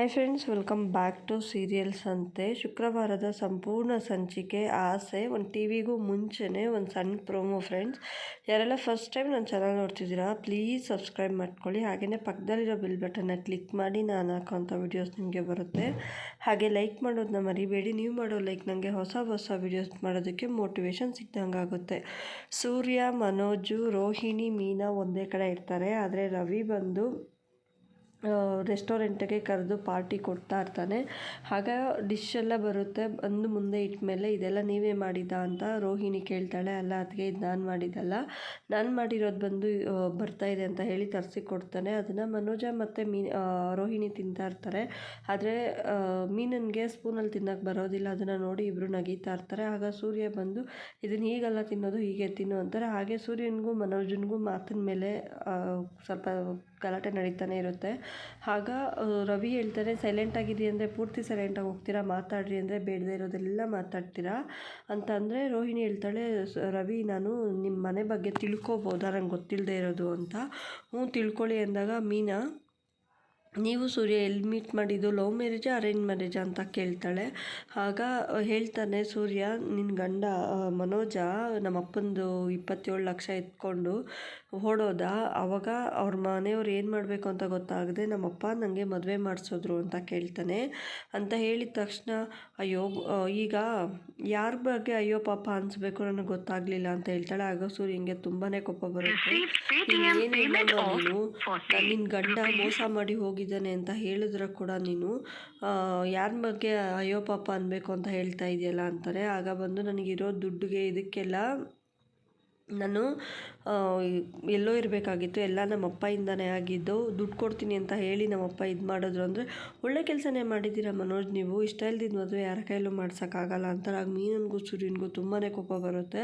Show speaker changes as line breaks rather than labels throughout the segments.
Hi friends welcome back to serials ಅಂತೆ ಶುಕ್ರವಾರದ ಸಂಪೂರ್ಣ ಸಂಚಿಕೆ ಆಸೆ, ಒಂದು ಟಿ ವಿಗೂ ಮುಂಚೆನೇ ಒಂದು ಸಣ್ಣ ಪ್ರೋಮೋ ಫ್ರೆಂಡ್ಸ್ ಯಾರೆಲ್ಲ ಫಸ್ಟ್ ಟೈಮ್ ನನ್ನ ಚಾನಲ್ ನೋಡ್ತಿದ್ದೀರಾ ಪ್ಲೀಸ್ ಸಬ್ಸ್ಕ್ರೈಬ್ ಮಾಡ್ಕೊಳ್ಳಿ. ಹಾಗೆಯೇ ಪಕ್ಕದಲ್ಲಿರೋ ಬಿಲ್ ಬಟನ್ನ ಕ್ಲಿಕ್ ಮಾಡಿ ನಾನು ಹಾಕೋಂಥ ವೀಡಿಯೋಸ್ ನಿಮಗೆ ಬರುತ್ತೆ. ಹಾಗೆ ಲೈಕ್ ಮಾಡೋದನ್ನ ಮರಿಬೇಡಿ. ನೀವು ಮಾಡೋ ಲೈಕ್ ನನಗೆ ಹೊಸ ಹೊಸ ವೀಡಿಯೋಸ್ ಮಾಡೋದಕ್ಕೆ ಮೋಟಿವೇಶನ್ ಸಿಗ್ದಂಗೆ ಆಗುತ್ತೆ. ಸೂರ್ಯ, ಮನೋಜು, ರೋಹಿಣಿ, ಮೀನಾ ಒಂದೇ ಕಡೆ ಇರ್ತಾರೆ. ಆದರೆ ರವಿ ಬಂದು ರೆಸ್ಟೋರೆಂಟಿಗೆ ಕರೆದು ಪಾರ್ಟಿ ಕೊಡ್ತಾ ಇರ್ತಾನೆ. ಆಗ ಡಿಶ್ ಎಲ್ಲ ಬರುತ್ತೆ. ಬಂದು ಮುಂದೆ ಇಟ್ಟ ಮೇಲೆ ಇದೆಲ್ಲ ನೀವೇ ಮಾಡಿದ್ದ ಅಂತ ರೋಹಿಣಿ ಕೇಳ್ತಾಳೆ. ಅಲ್ಲ ಅದಕ್ಕೆ ಇದು ನಾನು ಮಾಡಿದ್ದಲ್ಲ ನಾನು ಮಾಡಿರೋದು ಬಂದು ಬರ್ತಾ ಇದೆ ಅಂತ ಹೇಳಿ ತರಿಸಿ ಕೊಡ್ತಾನೆ. ಅದನ್ನು ಮನೋಜ ಮತ್ತು ಮೀನ್ ರೋಹಿಣಿ ತಿಂತಾ ಇರ್ತಾರೆ. ಆದರೆ ಮೀನನ್ಗೆ ಸ್ಪೂನಲ್ಲಿ ತಿನ್ನೋಕೆ ಬರೋದಿಲ್ಲ. ಅದನ್ನು ನೋಡಿ ಇಬ್ಬರು ನಗೀತಾ ಇರ್ತಾರೆ. ಆಗ ಸೂರ್ಯ ಬಂದು ಇದನ್ನು ಹೀಗೆಲ್ಲ ತಿನ್ನೋದು, ಹೀಗೆ ತಿನ್ನು ಅಂತಾರೆ. ಹಾಗೆ ಸೂರ್ಯನಿಗೂ ಮನೋಜನಿಗೂ ಮಾತಿನ ಮೇಲೆ ಸ್ವಲ್ಪ ಗಲಾಟೆ ನಡೀತಾನೆ ಇರುತ್ತೆ. ಆಗ ರವಿ ಹೇಳ್ತಾನೆ ಸೈಲೆಂಟ್ ಆಗಿರಿ ಅಂದರೆ ಪೂರ್ತಿ ಸೈಲೆಂಟಾಗಿ ಹೋಗ್ತೀರಾ? ಮಾತಾಡ್ರಿ ಅಂದರೆ ಬೇಡದೇ ಇರೋದೆಲ್ಲ ಮಾತಾಡ್ತೀರಾ? ಅಂತ ಅಂದರೆ ರೋಹಿಣಿ ಹೇಳ್ತಾಳೆ "ಸ- ರವಿ, ನಾನು ನಿಮ್ಮ ಮನೆ ಬಗ್ಗೆ ತಿಳ್ಕೊಬೋದಾ? ನಂಗೆ ಗೊತ್ತಿಲ್ಲದೆ ಇರೋದು ಅಂತ. ಹ್ಞೂ, ತಿಳ್ಕೊಳ್ಳಿ ಅಂದಾಗ, ಮೀನಾ ನೀವು ಸೂರ್ಯ ಎಲ್ಲಿ ಮೀಟ್ ಮಾಡಿದ್ದು? ಲವ್ ಮ್ಯಾರೇಜಾ ಅರೇಂಜ್ ಮ್ಯಾರೇಜಾ ಅಂತ ಕೇಳ್ತಾಳೆ. ಆಗ ಹೇಳ್ತಾನೆ ಸೂರ್ಯ ನಿನ್ನ ಗಂಡ ಮನೋಜ ನಮ್ಮ ಅಪ್ಪಂದು ಇಪ್ಪತ್ತೇಳು ಲಕ್ಷ ಎತ್ಕೊಂಡು ಓಡೋದ. ಆವಾಗ ಅವ್ರ ಮನೆಯವ್ರು ಏನು ಮಾಡಬೇಕು ಅಂತ ಗೊತ್ತಾಗದೆ ನಮ್ಮಪ್ಪ ನನಗೆ ಮದುವೆ ಮಾಡಿಸೋದ್ರು ಅಂತ ಕೇಳ್ತಾನೆ. ಅಂತ ಹೇಳಿದ ತಕ್ಷಣ ಅಯ್ಯೋ ಈಗ ಯಾರ ಬಗ್ಗೆ ಅಯ್ಯೋ ಪಾಪ ಅನಿಸ್ಬೇಕು ನನಗೆ ಗೊತ್ತಾಗಲಿಲ್ಲ ಅಂತ ಹೇಳ್ತಾಳೆ. ಆಗ ಸೂರ್ಯ ಹಿಂಗೆ ತುಂಬಾ ಕೋಪ ಬರುತ್ತೆ. ನೀನು ನಿನ್ನ ಗಂಡ ಮೋಸ ಮಾಡಿ ಹೋಗಿದ್ದಾನೆ ಅಂತ ಹೇಳಿದ್ರೆ ಕೂಡ ನೀನು ಯಾರ ಬಗ್ಗೆ ಅಯ್ಯೋ ಪಾಪ ಅನ್ನಬೇಕು ಅಂತ ಹೇಳ್ತಾ ಇದೆಯಲ್ಲ ಅಂತಾರೆ. ಆಗ ಬಂದು ನನಗಿರೋ ದುಡ್ಡಿಗೆ ಇದಕ್ಕೆಲ್ಲ ನಾನು ಎಲ್ಲೋ ಇರಬೇಕಾಗಿತ್ತು, ಎಲ್ಲ ನಮ್ಮ ಅಪ್ಪಯಿಂದನೇ ಆಗಿದ್ದು, ದುಡ್ಡು ಕೊಡ್ತೀನಿ ಅಂತ ಹೇಳಿ ನಮ್ಮ ಅಪ್ಪ ಇದು ಮಾಡಿದ್ರು ಅಂದರೆ, ಒಳ್ಳೆ ಕೆಲಸನೇ ಮಾಡಿದ್ದೀರ ಮನೋಜ್ ನೀವು? ಇಷ್ಟ ಇಲ್ದಿದ್ದು ಮದುವೆ ಯಾರ ಕೈಲೂ ಮಾಡ್ಸೋಕ್ಕಾಗಲ್ಲ ಅಂತಾರೆ ಆಗ ಮೀನನ್ಗೂ ಸೂರ್ಯನಿಗೂ ತುಂಬಾ ಕೋಪ ಬರುತ್ತೆ.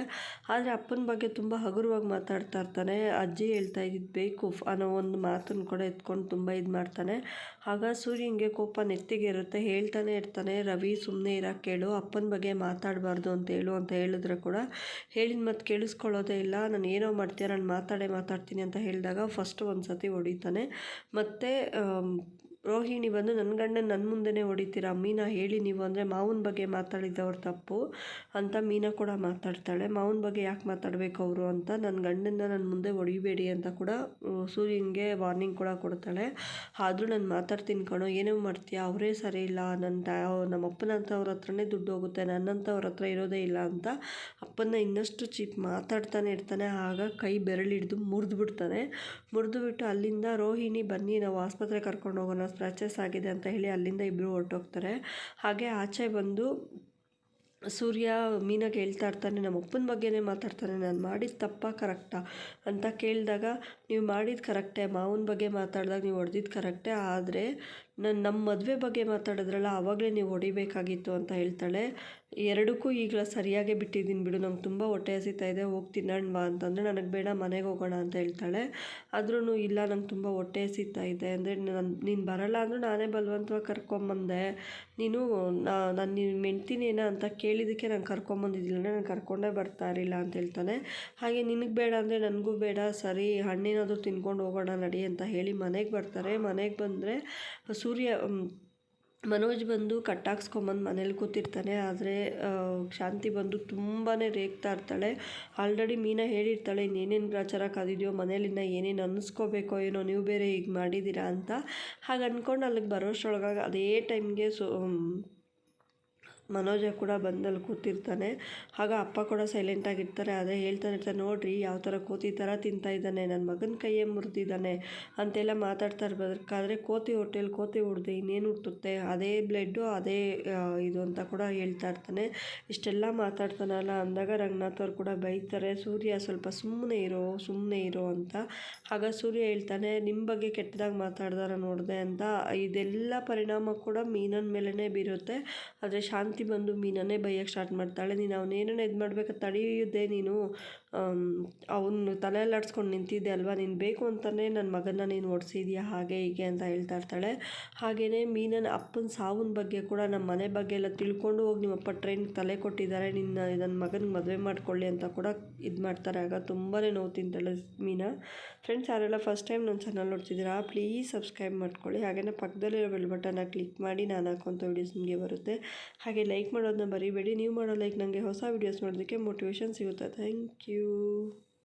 ಆದರೆ ಅಪ್ಪನ ಬಗ್ಗೆ ತುಂಬ ಹಗುರವಾಗಿ ಮಾತಾಡ್ತಾ ಇರ್ತಾನೆ, ಅಜ್ಜಿ ಹೇಳ್ತಾ ಇದ್ದಿದ್ದು ಬೇಕು ಅನ್ನೋ ಒಂದು ಮಾತನ್ನು ಕೂಡ ಎತ್ಕೊಂಡು ತುಂಬ ಇದು ಮಾಡ್ತಾನೆ. ಆಗ ಸೂರ್ಯನಿಗೆ ಕೋಪ ನೆತ್ತಿಗೆ ಇರುತ್ತೆ, ಹೇಳ್ತಾನೆ ಇರ್ತಾನೆ, ರವಿ ಸುಮ್ಮನೆ ಇರೋಕ್ಕೆ ಕೇಳು, ಅಪ್ಪನ ಬಗ್ಗೆ ಮಾತಾಡಬಾರ್ದು ಅಂತ ಹೇಳು ಅಂತ ಹೇಳಿದ್ರೆ ಕೂಡ, ಹೇಳಿದ ಮತ್ತೆ ಕೇಳಿಸ್ಕೊಳ್ಳೋದೇ ಇಲ್ಲ ನಾನು ಏನೋ ಮಾಡ್ತೀಯ? ನಾನು ಮಾತಾಡೇ ಮಾತಾಡ್ತೀನಿ ಅಂತ ಹೇಳಿದಾಗ ಫಸ್ಟ್ ಒಂದು ಸತಿ ಹೊಡಿತಾನೆ. ಮತ್ತು ರೋಹಿಣಿ ಬಂದು ನನ್ನ ಗಂಡನ ನನ್ನ ಮುಂದೆನೇ ಹೊಡಿತೀರ? ಮೀನಾ, ಹೇಳಿ ನೀವು. ಅಂದರೆ, ಮಾವನ ಬಗ್ಗೆ ಮಾತಾಡಿದ್ದವ್ರು ತಪ್ಪು ಅಂತ ಮೀನಾ ಕೂಡ ಮಾತಾಡ್ತಾಳೆ. ಮಾವನ ಬಗ್ಗೆ ಯಾಕೆ ಮಾತಾಡಬೇಕು ಅವರು ಅಂತ ನನ್ನ ಗಂಡನ ನನ್ನ ಮುಂದೆ ಹೊಡಿಬೇಡಿ ಅಂತ ಕೂಡ ಸೂರ್ಯನಿಗೆ ವಾರ್ನಿಂಗ್ ಕೂಡ ಕೊಡ್ತಾಳೆ. ಆದರೂ ನಾನು ಮಾತಾಡ್ತೀನಿ ಕಣೋ, ಏನೋ ಮಾಡ್ತೀಯಾ? ಅವರೇ ಸರಿ ಇಲ್ಲ. ನನ್ನ ನಮ್ಮ ಅಪ್ಪನಂಥವ್ರ ಹತ್ರನೇ ದುಡ್ಡು ಹೋಗುತ್ತೆ. ನನ್ನಂಥವ್ರ ಹತ್ರ ಇರೋದೇ ಇಲ್ಲ ಅಂತ ಅಪ್ಪನ ಇನ್ನಷ್ಟು ಚೀಪ್ ಮಾತಾಡ್ತಾನೆ ಇರ್ತಾನೆ. ಆಗ ಕೈ ಬೆರಳಿಡ್ದು ಮುರಿದು ಬಿಡ್ತಾನೆ ಮುರಿದು ಬಿಟ್ಟು ಅಲ್ಲಿಂದ ರೋಹಿಣಿ, ಬನ್ನಿ, ನಾವು ಆಸ್ಪತ್ರೆ ಕರ್ಕೊಂಡು ಹೋಗೋಣ. ಸ್ಕ್ರಾಚಸ್ ಆಗಿದೆ ಅಂತ ಹೇಳಿ ಅಲ್ಲಿಂದ ಇಬ್ಬರು ಹೊರಟೋಗ್ತಾರೆ. ಹಾಗೆ ಆಚೆ ಬಂದು ಸೂರ್ಯ ಮೀನಾಗೆ ಹೇಳ್ತಾ ಇರ್ತಾನೆ, ನಮ್ಮ ಅಪ್ಪನ ಬಗ್ಗೆನೇ ಮಾತಾಡ್ತಾನೆ, ನಾನು ಮಾಡಿದ ತಪ್ಪ ಕರೆಕ್ಟಾ ಅಂತ ಕೇಳಿದಾಗ ನೀವು ಮಾಡಿದ್ದು ಕರೆಕ್ಟೇ, ಮಾವನ ಬಗ್ಗೆ ಮಾತಾಡಿದಾಗ ನೀವು ಹೊಡೆದಿದ್ದು ಕರೆಕ್ಟೇ, ಆದರೆ ನಾನು ನಮ್ಮ ಮದುವೆ ಬಗ್ಗೆ ಮಾತಾಡಿದ್ರಲ್ಲ ಆವಾಗಲೇ ನೀವು ಹೊಡಿಬೇಕಾಗಿತ್ತು ಅಂತ ಹೇಳ್ತಾಳೆ. ಎರಡಕ್ಕೂ ಈಗ ಸರಿಯಾಗೇ ಬಿಟ್ಟಿದ್ದೀನಿ ಬಿಡು, ನಂಗೆ ತುಂಬ ಹೊಟ್ಟೆ ಹಸಿತಾ ಇದೆ ಹೋಗಿ ತಿನ್ನೋಣ ಬಾ ಅಂತಂದರೆ ನನಗೆ ಬೇಡ, ಮನೆಗೆ ಹೋಗೋಣ ಅಂತ ಹೇಳ್ತಾಳೆ. ಆದ್ರೂ ಇಲ್ಲ, ನಂಗೆ ತುಂಬ ಹೊಟ್ಟೆ ಹಸಿತಾ ಇದೆ ಅಂದರೆ ನನ್ನ ನೀನು ಬರಲ್ಲ ಅಂದರೂ ನಾನೇ ಬಲವಂತವಾಗಿ ಕರ್ಕೊಂಬಂದೆ. ನೀನು ನಾನು, ನೀನು ಮೆಣ್ತೀನೇನ ಅಂತ ಕೇಳಿದ್ದಕ್ಕೆ ನಾನು ಕರ್ಕೊಂಬಂದಿದ್ದಿಲ್ಲ ನಾನು ಕರ್ಕೊಂಡೇ ಬರ್ತಾ ಇರಲಿಲ್ಲ ಅಂತ ಹೇಳ್ತಾನೆ. ಹಾಗೆ ನಿನಗೆ ಬೇಡ ಅಂದರೆ ನನಗೂ ಬೇಡ, ಸರಿ ಹಣ್ಣೇನಾದರೂ ತಿನ್ಕೊಂಡು ಹೋಗೋಣ ನಡಿ ಅಂತ ಹೇಳಿ ಮನೆಗೆ ಬರ್ತಾರೆ. ಮನೆಗೆ ಬಂದರೆ ಸೂರ್ಯ ಮನೋಜ್ ಬಂದು ಕಟ್ಟಾಕ್ಸ್ಕೊಂಬಂದು ಮನೇಲಿ ಕೂತಿರ್ತಾನೆ. ಆದರೆ ಶಾಂತಿ ಬಂದು ತುಂಬಾ ರೇಗ್ತಾ ಇರ್ತಾಳೆ. ಆಲ್ರೆಡಿ ಮೀನಾ ಹೇಳಿರ್ತಾಳೆ ಇನ್ನೇನೇನು ಗ್ರಾಚಾರ ಕಾದಿದೆಯೋ ಮನೇಲಿಂದ ಏನೇನು ಅನ್ನಿಸ್ಕೋಬೇಕೋ ಏನೋ, ನೀವು ಬೇರೆ ಈಗ ಮಾಡಿದ್ದೀರಾ ಅಂತ. ಹಾಗೆ ಅಂದ್ಕೊಂಡು ಅಲ್ಲಿಗೆ ಬರೋಷ್ಟರೊಳಗಾಗಿ ಅದೇ ಟೈಮ್ಗೆ ಸೊ ಮನೋಜ ಕೂಡ ಬಂದಲ್ಲಿ ಕೂತಿರ್ತಾನೆ. ಆಗ ಅಪ್ಪ ಕೂಡ ಸೈಲೆಂಟಾಗಿರ್ತಾರೆ ಅದೇ ಹೇಳ್ತಾನೆ ಇರ್ತಾರೆ, ನೋಡ್ರಿ, ಯಾವ ಥರ ಕೋತಿ ಥರ ತಿಂತಾ ಇದ್ದಾನೆ. ನನ್ನ ಮಗನ ಕೈಯೇ ಮುರಿದಿದ್ದಾನೆ ಅಂತೆಲ್ಲ ಮಾತಾಡ್ತಾ ಇರ್ಬೇಕಾದ್ರೆ ಕೋತಿ ಹೊಟ್ಟೆಲಿ ಕೋತಿ ಹೊಡೆದು ಇನ್ನೇನು ಹುಟ್ಟುತ್ತೆ ಅದೇ ಬ್ಲಡ್ಡು ಅದೇ ಇದು ಅಂತ ಕೂಡ ಹೇಳ್ತಾ ಇರ್ತಾನೆ. ಇಷ್ಟೆಲ್ಲ ಮಾತಾಡ್ತಾನಲ್ಲ. ಅಂದಾಗ ರಂಗನಾಥ್ ಅವ್ರು ಕೂಡ ಬೈತಾರೆ, ಸೂರ್ಯ, ಸ್ವಲ್ಪ ಸುಮ್ಮನೆ ಇರೋ ಸುಮ್ಮನೆ ಇರೋ ಅಂತ. ಆಗ ಸೂರ್ಯ ಹೇಳ್ತಾನೆ ನಿಮ್ಮ ಬಗ್ಗೆ ಕೆಟ್ಟದಾಗಿ ಮಾತಾಡ್ದಾರ ನೋಡಿದೆ ಅಂತ. ಇದೆಲ್ಲ ಪರಿಣಾಮ ಕೂಡ ಮೀನನ ಮೇಲೇ ಬೀರುತ್ತೆ. ಆದರೆ ಶಾಂತಿ ಬಂದು ಮೀನನ್ನೇ ಬೈಯಕ್ಕೆ ಸ್ಟಾರ್ಟ್ ಮಾಡ್ತಾಳೆ. ನೀನು ಅವನೇನೋ ಇದು ಮಾಡ್ಬೇಕು ತಡೆಯುವುದೇ ನೀನು. ಅವನು ತಲೆ ಅಲ್ಲಾಡ್ಸ್ಕೊಂಡು ನಿಂತಿದ್ದೆ ಅಲ್ವಾ? ನೀನು ಬೇಕು ಅಂತಲೇ ನನ್ನ ಮಗನ ನೀನು ಓಡಿಸಿದ್ಯಾ? ಹಾಗೆ ಹೀಗೆ ಅಂತ ಹೇಳ್ತಾ ಇರ್ತಾಳೆ. ಹಾಗೆಯೇ ಮೀನನ ಅಪ್ಪನ ಸಾವಿನ ಬಗ್ಗೆ ಕೂಡ ನಮ್ಮ ಮನೆ ಬಗ್ಗೆ ಎಲ್ಲ ತಿಳ್ಕೊಂಡು ಹೋಗಿ ನಿಮ್ಮಪ್ಪ ಟ್ರೈನ್ಗೆ ತಲೆ ಕೊಟ್ಟಿದ್ದಾರೆ. ನಿನ್ನ ನನ್ನ ಮಗನಿಗೆ ಮದುವೆ ಮಾಡ್ಕೊಳ್ಳಿ ಅಂತ ಕೂಡ ಇದು ಮಾಡ್ತಾರೆ. ಆಗ ತುಂಬಾ ನೋವು ತಿಂತಾಳೆ ಮೀನಾ. ಫ್ರೆಂಡ್ಸ್ ಯಾರೆಲ್ಲ ಫಸ್ಟ್ ಟೈಮ್ ನನ್ನ ಚಾನಲ್ ನೋಡ್ತಿದ್ದೀರಾ ಪ್ಲೀಸ್ ಸಬ್ಸ್ಕ್ರೈಬ್ ಮಾಡ್ಕೊಳ್ಳಿ. ಹಾಗೆಯೇ ಪಕ್ಕದಲ್ಲಿರೋ ಬೆಲ್ ಬಟನ್ನ ಕ್ಲಿಕ್ ಮಾಡಿ ನಾನು ಹಾಕೋಂಥ ವೀಡಿಯೋಸ್ ನಿಮಗೆ ಬರುತ್ತೆ. ಹಾಗೆ ಲೈಕ್ ಮಾಡೋದನ್ನ ಬರೀಬೇಡಿ ನೀವು ಮಾಡೋ ಲೈಕ್ ನನಗೆ ಹೊಸ ವೀಡಿಯೋಸ್ ಮಾಡೋದಕ್ಕೆ ಮೋಟಿವೇಶನ್ ಸಿಗುತ್ತೆ. Thank you you.